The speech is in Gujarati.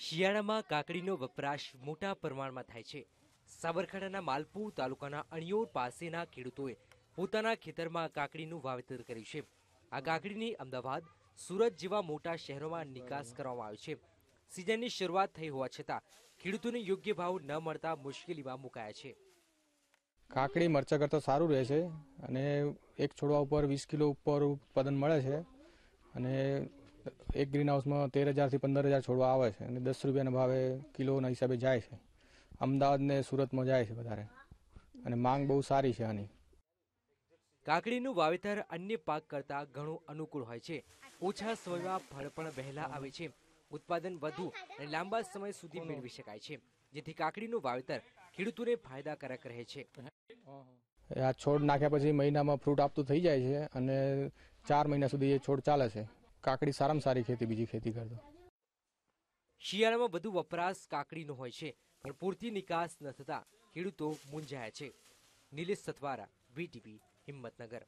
શિયાળામાં કાકડીનો વપરાશ મોટા પ્રમાણમાં થાય છે. સાબરકાંઠાના માલપુર તાલુકાના અણિયોર પાસેના ખેડૂતોએ પોતાના ખેતરમાં કાકડીનું વાવેતર કર્યું છે. આ કાકડીની અમદાવાદ, સુરત જેવા મોટા શહેરોમાં નિકાસ કરવામાં આવે છે. સિઝનની શરૂઆત થઈ હોવા છતાં ખેડૂતોને યોગ્ય ભાવ ન મળતા મુશ્કેલીમાં મુકાયા છે. કાકડી મરચા કરતાં સારું રહે છે અને એક છોડવા ઉપર વીસ કિલો ઉપર ઉત્પાદન મળે છે. અને એક ગ્રીન હાઉસમાં તેર હજારથી પંદર હજાર છોડવા આવે છે અને દસ રૂપિયાના ભાવે કિલોના હિસાબે જાય છે. અમદાવાદ ને સુરતમાં જાય છે વધારે. અને માંગ બહુ સારી છે આની. કાકડીનું વાવેતર અન્ય પાક કરતાં ઘણું અનુકૂળ હોય છે. ઓછા સમયમાં ફળ પણ વહેલા આવે છે. ઉત્પાદન વધુ અને લાંબા સમય સુધી મેળવી શકાય છે. જેથી કાકડીનું વાવેતર ખેડૂતોને ફાયદાકારક રહે છે. આ છોડ નાખ્યા પછી મહિનામાં ફ્રૂટ આપતું થઈ જાય છે અને ચાર મહિના સુધી એ છોડ ચાલે છે. કાકડી સારામાં સારી ખેતી, બીજી ખેતી કરતો. શિયાળામાં વધુ વપરાશ કાકડીનો હોય છે, પણ પૂરતી નિકાસ ન થતા ખેડૂતો મૂંઝાયા છે. નિલેશ સથવારા, વીટીવી, હિંમતનગર.